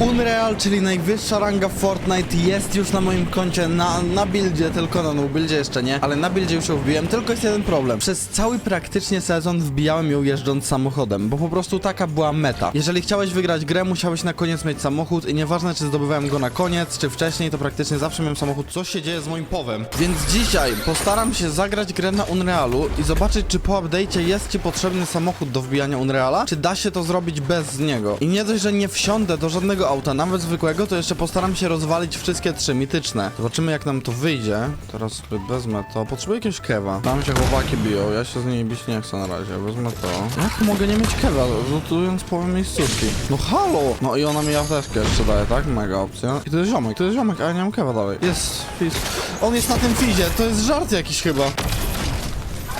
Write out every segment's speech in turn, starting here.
Unreal, czyli najwyższa ranga w Fortnite jest już na moim koncie na, na buildzie, tylko na no buildzie jeszcze nie, ale na buildzie już ją wbiłem, tylko jest jeden problem. Przez cały praktycznie sezon wbijałem ją jeżdżąc samochodem, bo po prostu taka była meta. Jeżeli chciałeś wygrać grę, musiałeś na koniec mieć samochód i nieważne czy zdobywałem go na koniec, czy wcześniej, to praktycznie zawsze miałem samochód. Co się dzieje z moim powem? Więc dzisiaj postaram się zagrać grę na Unrealu i zobaczyć, czy po update'cie jest ci potrzebny samochód do wbijania Unreala, czy da się to zrobić bez niego. I nie dość, że nie wsiądę do żadnego auta, nawet zwykłego, to jeszcze postaram się rozwalić wszystkie trzy mityczne. Zobaczymy jak nam to wyjdzie. Teraz wezmę to. Potrzebuję jakiegoś kewa. Tam się chłopaki biją, ja się z nimi bić nie chcę na razie. Wezmę to. Jak mogę nie mieć kewa, rzutując połowę miejscówki? No halo! No i ona mi apteczkę jeszcze daje, tak? Mega opcja. I to jest ziomek, to jest ziomek, a ja nie mam kewa dalej. Jest fiz. On jest na tym fizie, to jest żart jakiś chyba.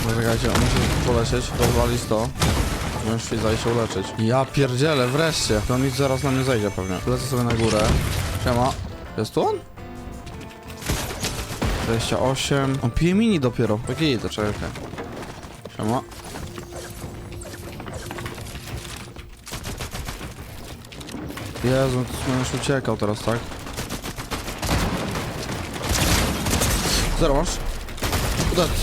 Poczekajcie, musi polecieć, rozwalić to. I się uleczyć. Ja pierdzielę, wreszcie. To nic zaraz na mnie zejdzie pewnie. Lecę sobie na górę. Siema. Jest tu on? 28. On pije mini dopiero. Jaki to czekaj. Siema. Jezu, to będziesz uciekał teraz, tak? Zero masz?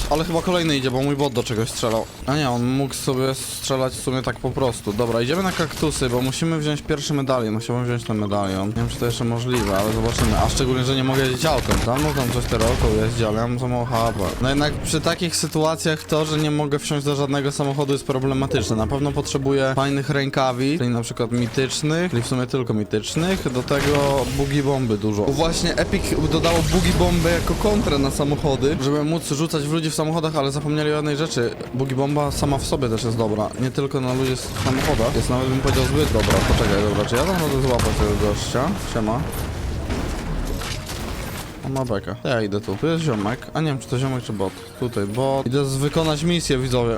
Ale chyba kolejny idzie, bo mój bot do czegoś strzelał. A nie, on mógł sobie strzelać w sumie tak po prostu. Dobra, idziemy na kaktusy, bo musimy wziąć pierwszy medalion. Chciałbym wziąć ten medalion. Nie wiem, czy to jeszcze możliwe, ale zobaczymy. A szczególnie, że nie mogę jeździć autem. Tam no tam coś teroko jeździ, ale ja mam za mało. No jednak przy takich sytuacjach to, że nie mogę wsiąść do żadnego samochodu jest problematyczne. Na pewno potrzebuję fajnych rękawi, czyli na przykład mitycznych, czyli w sumie tylko mitycznych. Do tego bugi bomby dużo. Właśnie Epic dodało bugi bomby jako kontrę na samochody, żeby móc rzucać w ludzi w samochodach, ale zapomnieli o jednej rzeczy. Bugi bomba sama w sobie też jest dobra. Nie tylko na ludzi w samochodach. Jest nawet bym powiedział zbyt dobra. Poczekaj, dobra, czy ja tam mogę złapać tego gościa? Siema. On ma bekę. Ja idę tu. Tu jest ziomek. A nie wiem, czy to ziomek, czy bot. Tutaj, bot. Idę wykonać misję, widzowie.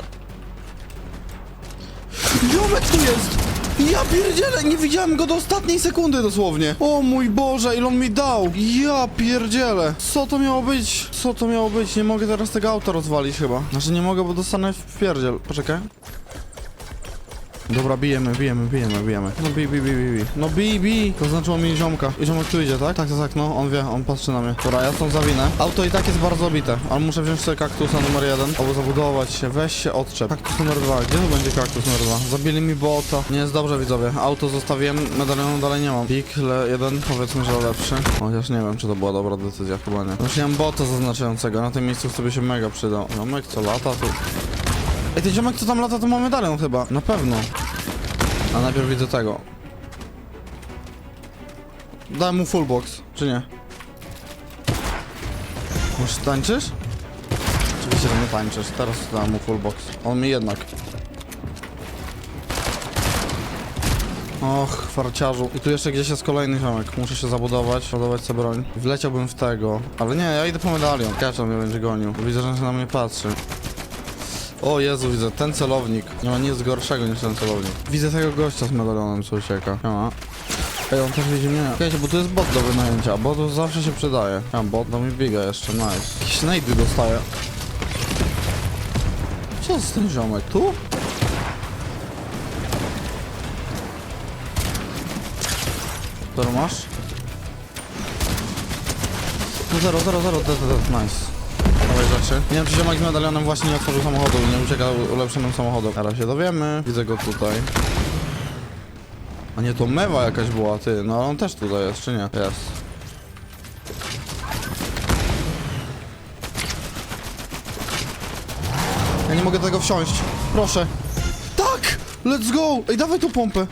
Ziomek tu jest! Ja pierdzielę, nie widziałem go do ostatniej sekundy dosłownie. O mój Boże, ile on mi dał. Ja pierdzielę. Co to miało być? Co to miało być? Nie mogę teraz tego auta rozwalić chyba. Znaczy nie mogę, bo dostanę w pierdziel. Poczekaj. Dobra, bijemy, bijemy, bijemy, bijemy. No bi, bi, bi, bi, bi. No bi, bi. To znaczyło mi ziomka. I ziomek tu idzie, tak? Tak, tak, tak, no. On wie, on patrzy na mnie. Dobra, ja stąd zawinę. Auto i tak jest bardzo obite. Ale muszę wziąć sobie kaktusa numer jeden. Albo zabudować się. Weź się, odczep. Kaktus numer dwa. Gdzie tu będzie kaktus numer dwa? Zabili mi bota. Nie jest dobrze, widzowie. Auto zostawiłem, medalionu dalej nie mam. Pik, le, jeden, powiedzmy, że lepszy. Chociaż nie wiem, czy to była dobra decyzja, chyba nie. Nie mam bota zaznaczającego. Na tym miejscu sobie się mega przydał. Ziomek, co lata tu? Ej, ten ziomek, co tam lata, to ma medalion chyba. Na pewno. A najpierw widzę tego. Dałem mu full box, czy nie? Może tańczysz? Oczywiście, że nie tańczysz. Teraz dałem mu full box. On mi jednak. Och, farciarzu. I tu jeszcze gdzieś jest kolejny ziomek. Muszę się zabudować, ładować sobie broń. Wleciałbym w tego. Ale nie, ja idę po medalion. Kaczor mnie będzie gonił. Widzę, że on się na mnie patrzy. O Jezu, widzę, ten celownik. Nie ma nic gorszego niż ten celownik. Widzę tego gościa z medalionem, co ucieka. Siema. Ej, on też widzi mnie. Czekajcie, bo tu jest bot do wynajęcia, bo to zawsze się przydaje. Ja bot do mi biega jeszcze, nice. Jakieś snajdy dostaję. Co jest ten ziomek? Tu? Zero masz? No zero, zero, zero, dead, dead, nice. Dawaj rzeczy. Nie wiem, czy ziomek z medalionem właśnie nie otworzył samochodu i nie uciekał ulepszonym samochodem. Teraz się dowiemy. Widzę go tutaj. A nie, to mewa jakaś była, ty. No on też tutaj jest, czy nie? Jest. Ja nie mogę tego wsiąść. Proszę. Tak! Let's go! Ej, dawaj tą pompę.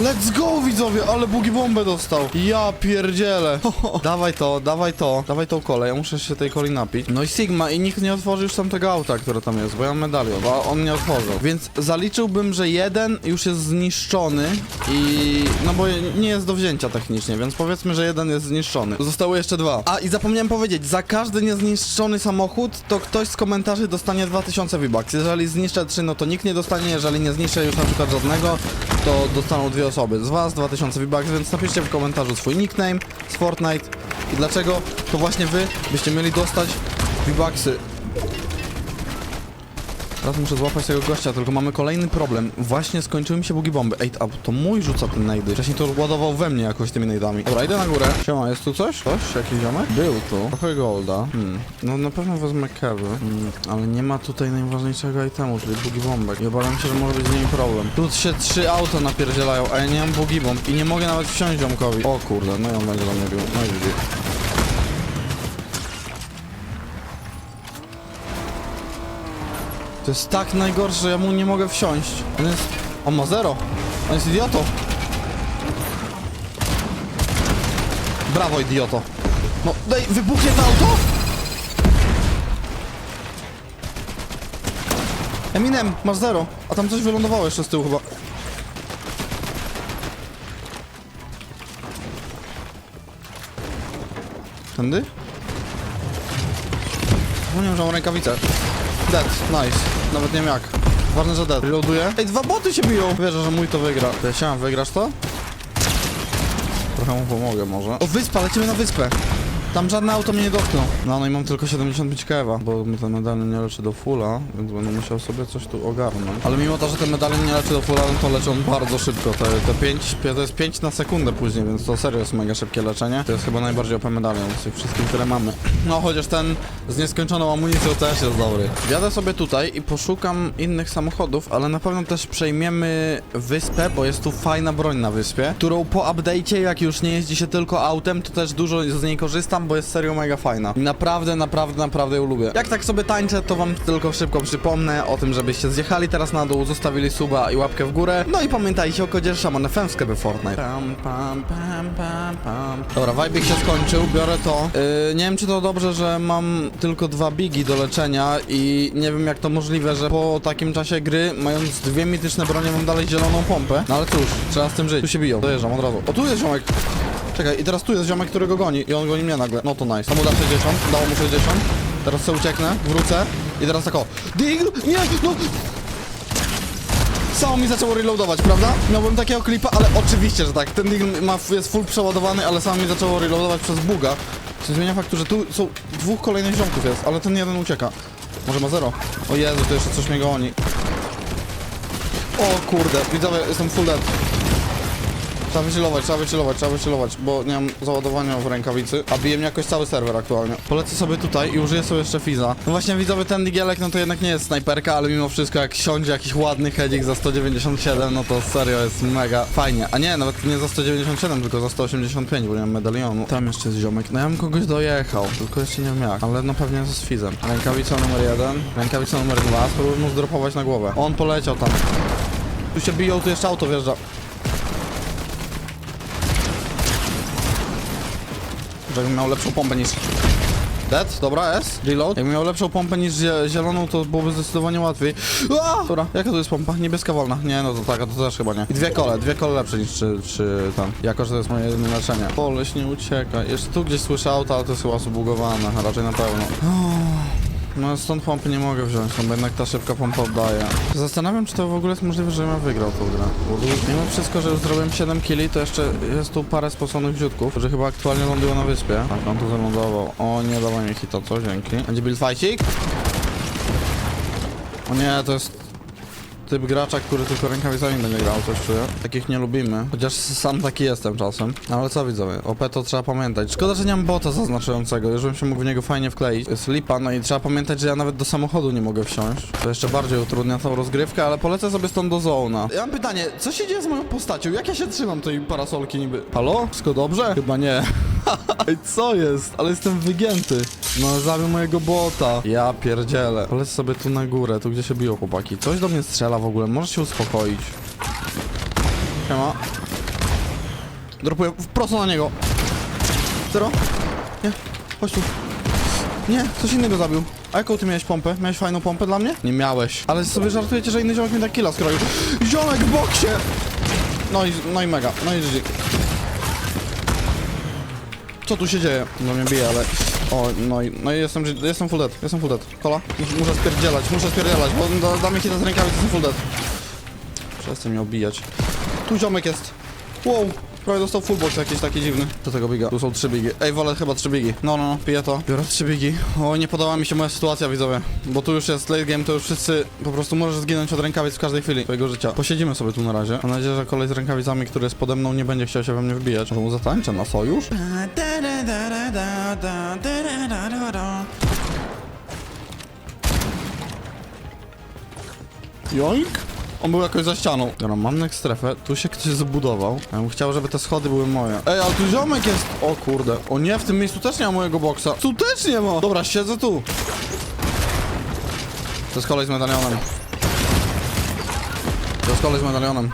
Let's go widzowie, ale bugi bombę dostał. Ja pierdzielę. dawaj to, dawaj to, dawaj tą kolę, ja muszę się tej coli napić. No i Sigma i nikt nie otworzył już tamtego auta, które tam jest, bo ja mam medalion, a on nie otworzył. Więc zaliczyłbym, że jeden już jest zniszczony i... no bo nie jest do wzięcia technicznie, więc powiedzmy, że jeden jest zniszczony. Zostały jeszcze dwa. A i zapomniałem powiedzieć, za każdy niezniszczony samochód, to ktoś z komentarzy dostanie 2000 V-Bucks. Jeżeli zniszczę trzy, no to nikt nie dostanie, jeżeli nie zniszczę już na przykład żadnego, to dostaną dwie osoby. Z was 2000 V-Bucks, więc napiszcie w komentarzu swój nickname z Fortnite i dlaczego to właśnie wy byście mieli dostać V-Bucksy. Teraz muszę złapać tego gościa, tylko mamy kolejny problem. Właśnie skończyły mi się bugi bomby. Ej, a to mój rzuca ten najdy. Wcześniej to ładował we mnie jakoś tymi najdami. Dobra, idę na górę. Siema, jest tu coś? Coś? Jakiś ziomek? Był tu. Trochę golda. Hmm. No na pewno wezmę kewy. Hmm. Ale nie ma tutaj najważniejszego itemu, czyli bugi bombek. I obawiam się, że może być z nimi problem. Tu się trzy auto napierdzielają, a ja nie mam bugi bomb. I nie mogę nawet wsiąść ziomkowi. O kurde, no i on będzie do mnie bił. No i To jest tak najgorsze, że ja mu nie mogę wsiąść. On jest... On ma zero. On jest idiotą. Brawo, idioto. No, daj, wybuchnie to auto? Eminem, masz zero. A tam coś wylądowało jeszcze z tyłu chyba. Tędy? Zapomniałem, że mam rękawicę. Dead, nice. Nawet nie wiem jak. Ważne, że dead. Reloaduję. Ej, dwa boty się biją. Wierzę, że mój to wygra. Chciałem, wygrasz to? Trochę mu pomogę może. O, wyspa, lecimy na wyspę. Tam żadne auto mnie nie dotknął. No, no i mam tylko 75 kewa, bo mi ten medalion nie leczy do fulla, więc będę musiał sobie coś tu ogarnąć. Ale mimo to, że ten medalion nie leczy do fulla, no to leczy on bardzo szybko. Te, te 5, to jest 5 na sekundę później, więc to serio jest mega szybkie leczenie. To jest chyba najbardziej OP medalion z tych wszystkich, które mamy. No, chociaż ten z nieskończoną amunicją też jest dobry. Wjadę sobie tutaj i poszukam innych samochodów, ale na pewno też przejmiemy wyspę, bo jest tu fajna broń na wyspie, którą po update'cie, jak już nie jeździ się tylko autem, to też dużo z niej korzystam, bo jest serio mega fajna. Naprawdę, naprawdę, naprawdę ją lubię. Jak tak sobie tańczę, to wam tylko szybko przypomnę o tym, żebyście zjechali teraz na dół, zostawili suba i łapkę w górę. No i pamiętajcie o kodzie Shaman FM w sklepie Fortnite. Pam, pam, pam, pam, pam. Dobra, wajbik się skończył, biorę to. Yy, nie wiem, czy to dobrze, że mam tylko dwa bigi do leczenia i nie wiem, jak to możliwe, że po takim czasie gry, mając dwie mityczne bronie, mam dalej zieloną pompę. No ale cóż, trzeba z tym żyć. Tu się biją. Dojeżdżam od razu. O, tu jest ziomek. Czekaj, i teraz tu jest ziomek, który go goni i on goni mnie nagle. No to nice. To mu da 60, dało mu 60. Teraz sobie ucieknę, wrócę i teraz tak o. Dig! Nie! No! Samo mi zaczęło reloadować, prawda? Miałbym takiego klipa, ale oczywiście, że tak. Ten dig ma, jest full przeładowany, ale samo mi zaczęło reloadować przez buga. Co zmienia faktu, że tu są dwóch kolejnych ziomków jest, ale ten jeden ucieka. Może ma zero. O Jezu, to jeszcze coś mnie goni. O kurde, widzowie, jestem full dead. Trzeba wychillować, trzeba wychillować, trzeba wychillować, bo nie mam załadowania w rękawicy, a bije jakoś cały serwer aktualnie. Polecę sobie tutaj i użyję sobie jeszcze Fiza. No właśnie widzowie, ten digielek, no to jednak nie jest snajperka, ale mimo wszystko jak siądzie jakiś ładny hedzik za 197, no to serio jest mega fajnie. A nie, nawet nie za 197, tylko za 185, bo nie mam medalionu. Tam jeszcze jest ziomek. No ja bym kogoś dojechał, tylko jeszcze nie wiem jak, ale no pewnie z Fizem. Rękawica numer jeden, rękawica numer dwa, spróbuję mu zdropować na głowę. On poleciał tam. Tu się biją, tu jeszcze auto wjeżdża. Żebym miał lepszą pompę niż... Dead, dobra, S, reload. Jakbym miał lepszą pompę niż zie- zieloną, to byłoby zdecydowanie łatwiej. Dobra, jaka to jest pompa? Niebieska wolna. Nie, no to taka, to też chyba nie. I dwie kole, dwie kole lepsze niż czy, czy tam. Jako, że to jest moje jedyne leczenie. Koleś nie ucieka. Jeszcze tu gdzieś słyszę auto, ale to jest chyba zbugowane, raczej na pewno. No stąd pompy nie mogę wziąć, no bo jednak ta szybka pompa oddaje. Zastanawiam, czy to w ogóle jest możliwe, że ja wygrał tą grę. Mimo wszystko, że już zrobiłem 7 killi, to jeszcze jest tu parę sposonych wziutków, że chyba aktualnie lądują na wyspie. Tak, on tu wylądował. O nie, dawaj mi hita, co? Dzięki. Będzie build fightik? O nie, to jest typ gracza, który tylko rękawicami będzie grał, coś czuję. Takich nie lubimy. Chociaż sam taki jestem czasem. No ale co widzowie, OP to trzeba pamiętać. Szkoda, że nie mam bota zaznaczającego, już bym się mógł w niego fajnie wkleić. Jest lipa, no i trzeba pamiętać, że ja nawet do samochodu nie mogę wsiąść. To jeszcze bardziej utrudnia tą rozgrywkę, ale polecę sobie stąd do zona. Ja mam pytanie, co się dzieje z moją postacią? Jak ja się trzymam tej parasolki niby? Halo? Wszystko dobrze? Chyba nie. Ej, co jest? Ale jestem wygięty. No, zabił mojego bota. Ja pierdzielę. Polecę sobie tu na górę, tu gdzie się biją chłopaki. Coś do mnie strzela w ogóle, możesz się uspokoić. Siema. Dropuję prosto na niego. Zero? Nie, chodź tu. Nie, coś innego zabił. A jaką ty miałeś pompę? Miałeś fajną pompę dla mnie? Nie miałeś. Ale sobie żartujecie, że inny ziomek mi tak killa skroił. Ziomek w boksie! No i, no i mega, no i GG. Co tu się dzieje? No mnie bije, ale... O, no i, no i jestem, jestem full dead, jestem full dead. Kola? Mus- Muszę spierdzielać, muszę spierdzielać, bo da, da mi hita z rękawi, to jestem full dead. Przestań mnie obijać. Tu ziomek jest. Wow, prawie dostał fullbox jakiś taki dziwny. Do tego biga. Tu są trzy bigi. Ej, wolę chyba trzy bigi. No, no, no, piję to. Biorę trzy bigi. O, nie podoba mi się moja sytuacja, widzowie. Bo tu już jest late game, to już wszyscy po prostu możesz zginąć od rękawic w każdej chwili twojego życia. Posiedzimy sobie tu na razie. Mam nadzieję, że kolej z rękawicami, który jest pode mną, nie będzie chciał się we mnie wbijać. To mu zatańczę na sojusz? Joink! On był jakoś za ścianą. Dobra, mam next strefę. Tu się ktoś zbudował. Ja bym chciał, żeby te schody były moje. Ej, ale tu ziomek jest... O kurde. O nie, w tym miejscu też nie ma mojego boksa. Tu też nie ma. Dobra, siedzę tu. To jest kolej z medalionem. To jest kolej z medalionem.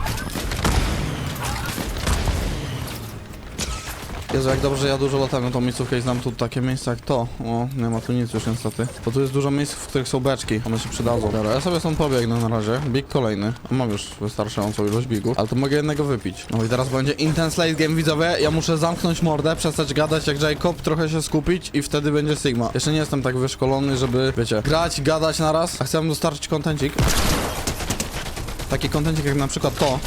Jezu, jak dobrze, ja dużo latam na tą miejscówkę i znam tu takie miejsca jak to. O, nie ma tu nic już niestety. Bo tu jest dużo miejsc, w których są beczki. One się przydadzą. Dobra, ja sobie stąd pobiegnę na razie. Big kolejny. Mam już wystarczającą ilość bigów, ale to mogę jednego wypić. No i teraz będzie intense late game, widzowie. Ja muszę zamknąć mordę, przestać gadać jak Jacob, trochę się skupić i wtedy będzie Sigma. Jeszcze nie jestem tak wyszkolony, żeby, wiecie, grać, gadać naraz, a chcę wam dostarczyć kontencik. Taki kontencik jak na przykład to.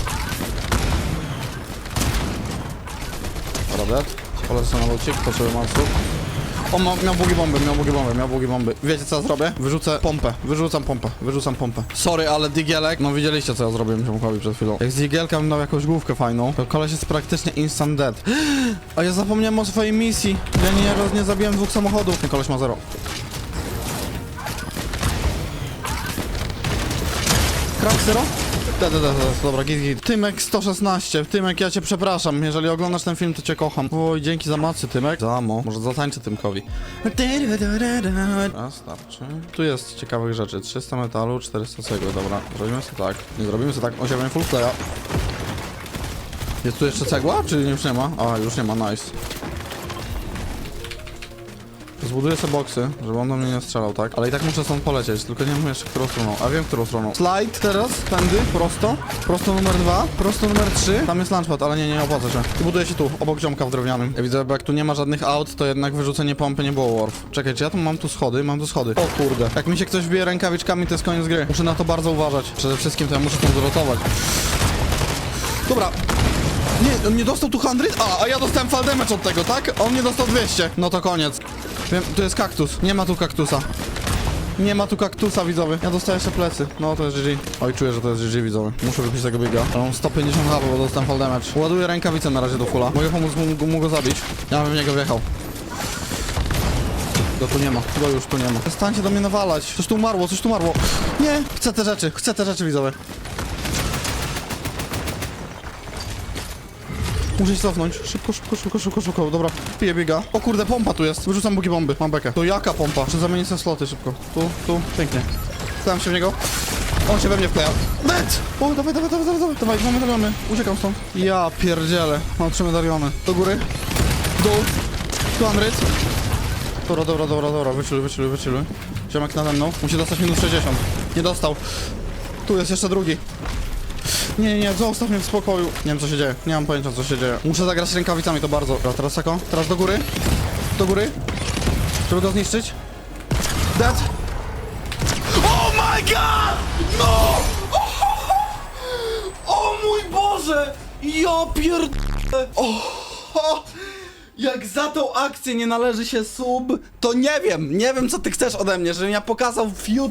Robert, polecę na lucik, to sobie marszu. O, ma, miał bugi bomby, miał bugi bomby, miał bugi bomby. Wiecie co ja zrobię? Wyrzucę pompę, wyrzucam pompę, wyrzucam pompę. Sorry, ale digielek, no widzieliście co ja zrobiłem ziomkowi przed chwilą. Jak z digielka bym dał jakąś główkę fajną, to koleś jest praktycznie instant dead. A ja zapomniałem o swojej misji. Ja nie, roz- nie zabiłem dwóch samochodów. Ten koleś ma zero. Krak zero? Da, da, da, da, dobra, git, git. Tymek 116. Tymek, ja cię przepraszam. Jeżeli oglądasz ten film, to cię kocham. Oj, dzięki za macy, Tymek. Zamo. Może zatańczę Tymkowi. A, starczy. Tu jest ciekawych rzeczy. 300 metalu, 400 cegły, dobra. Zrobimy sobie tak. Nie zrobimy sobie tak. Osiągniemy full playa. Jest tu jeszcze cegła, czy już nie ma? A, już nie ma, nice. Zbuduję sobie boksy, żeby on do mnie nie strzelał, tak? Ale i tak muszę stąd polecieć, tylko nie wiem jeszcze którą stroną. A wiem, którą stroną. Slide teraz, tędy, prosto. Prosto numer dwa, prosto numer trzy. Tam jest launchpad, ale nie, nie opłaca się. I buduję się tu, obok ziomka w drewnianym. Ja widzę, bo jak tu nie ma żadnych aut, to jednak wyrzucenie pompy nie było warf. Czekaj, czy ja tu mam tu schody? Mam tu schody. O kurde. Jak mi się ktoś bije rękawiczkami, to jest koniec gry. Muszę na to bardzo uważać. Przede wszystkim to ja muszę tam zrotować. Dobra, nie, on nie dostał tu 100, a, a ja dostałem fall damage od tego, tak? On nie dostał 200. No to koniec. Wiem, tu jest kaktus. Nie ma tu kaktusa. Nie ma tu kaktusa, widzowie. Ja dostaję jeszcze plecy. No to jest GG. Oj, czuję, że to jest GG, widzowie. Muszę wypić tego biega. Ale Mam 150 HP, bo dostałem fall damage. Ładuję rękawicę na razie do fulla. Mogę pomóc mu, mu go zabić. Ja bym w niego wjechał. Go tu nie ma, go już tu nie ma. Przestańcie do mnie nawalać. Coś tu umarło, coś tu umarło. Nie, chcę te rzeczy, chcę te rzeczy, widzowie. Muszę się cofnąć. Szybko, szybko, szybko, szybko, szybko. Dobra, piję biega. O kurde, pompa tu jest. Wyrzucam bugi bomby. Mam bekę. To jaka pompa? Muszę zamienić sobie sloty szybko. Tu, tu, pięknie. Wkładam się w niego. On się we mnie wkleja. Net! O, dawaj, dawaj, dawaj, dawaj, dawaj. Dwa medaliony. Uciekam stąd. Ja pierdzielę. Mam trzy medaliony. Do góry. Dół. Tu Andryt. Dobra, dobra, dobra, dobra. Wyczyluj, wyczyluj, wyczyluj. Ziomek nade mną. Musi dostać minus 60. Nie dostał. Tu jest jeszcze drugi. Nie, nie, zostaw mnie w spokoju. Nie wiem co się dzieje, nie mam pojęcia co się dzieje. Muszę zagrać rękawicami to bardzo. Dobra, teraz taką, teraz do góry. Do góry. Żeby go zniszczyć. Dead. Oh my god! No! O mój Boże! Ja pierd... Jak za tą akcję nie należy się sub, to nie wiem, nie wiem co ty chcesz ode mnie, żebym ja pokazał fiut